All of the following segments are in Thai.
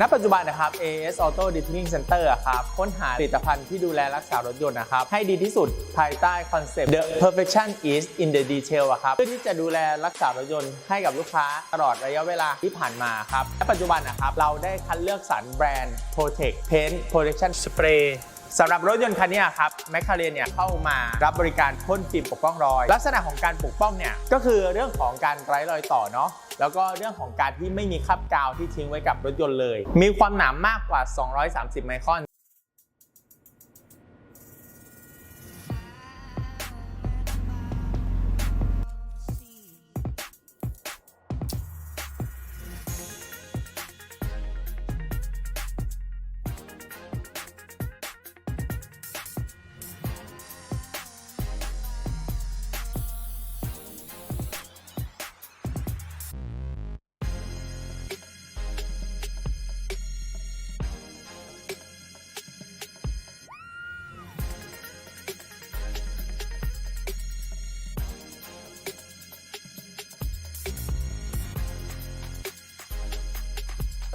ณปัจจุบันนะครับ AS Auto Detailing Center ครับค้นหาผลิตภัณฑ์ที่ดูแลรักษารถยนต์นะครับ ให้ดีที่สุดภายใต้คอนเซปต์ The Perfection is in the detail อะครับเพื่อที่จะดูแลรักษารถยนต์ให้กับลูกค้าตลอดระยะเวลาที่ผ่านมาครับณปัจจุบันนะครับ เราได้คัดเลือกสรรแบรนด์ Protect Paint Protection Spray สำหรับรถยนต์คันนี้ครับแมคคาเรนเนี่ยเข้ามารับบริการพ่นฟิล์มปกป้องรอย ลักษณะของการปกป้องเนี่ยก็คือเรื่องของการไร้รอยต่อเนาะแล้วก็เรื่องของการที่ไม่มีคราบกาวที่ทิ้งไว้กับรถยนต์เลย มีความหนามากกว่า 230 ไมครอน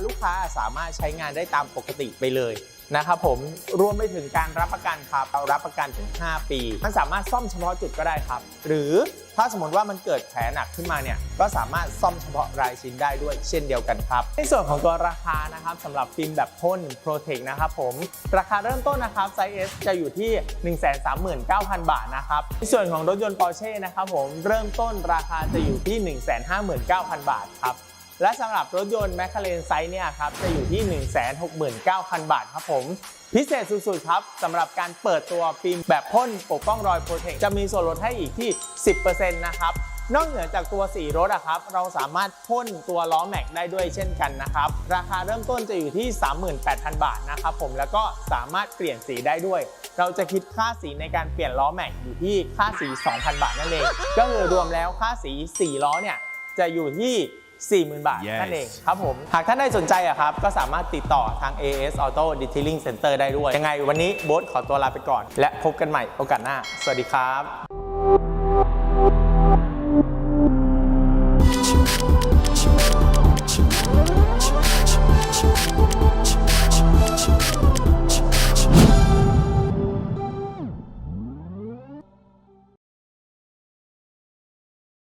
ลูกค้าสามารถใช้งานได้ตามปกติไปเลยนะครับผมรวมไปถึงการรับประกันครับเรารับประกันถึง 5 ปี มันสามารถซ่อมเฉพาะจุดก็ได้ครับ หรือถ้าสมมติว่ามันเกิดแผลหนักขึ้นมาเนี่ยก็สามารถซ่อมเฉพาะรายชิ้นได้ด้วยเช่นเดียวกันครับ ในส่วนของตัวราคานะครับสำหรับฟิล์มแบบพ่น Protect นะครับผมราคาเริ่มต้นนะครับไซส์ S จะอยู่ที่ 139,000 บาทนะครับในส่วนของรถยนต์ Porsche นะครับผมเริ่มต้นราคาจะอยู่ที่ 159,000 บาทครับ และสำหรับรถยนต์ m c l a r e n ไซส์เนี่ยครับจะอยู่ที่ 169,000 บาทครับผม พิเศษสุดๆครับสำหรับการเปิดตัวฟิล์มแบบพ่นปกป้องรอยโปรเทคจะมีส่วนลดให้อีกที่ 10%นะครับนอกเหนือจากตัวสีรถอะครับ เราสามารถพ่นตัวล้อแม็กได้ด้วยเช่นกันนะครับ ราคาเริ่มต้นจะอยู่ที่ 38,000 บาทนะครับผมแล้วก็สามารถเปลี่ยนสีได้ด้วย เราจะคิดค่าสีในการเปลี่ยนล้อแม็กอยู่ที่ค่าสี 2,000 บาทนั่นเอง ก็คือรวมแล้วค่าสี 4 ล้อเนี่ยจะอยู่ที่ 40,000 บาท Yes นั่นเองครับผม หากท่านได้สนใจอะครับ ก็สามารถติดต่อทาง AS Auto Detailing Center ได้ด้วย ยังไงวันนี้โบ๊ทขอตัวลาไปก่อน และพบกันใหม่โอกาสหน้า สวัสดีครับ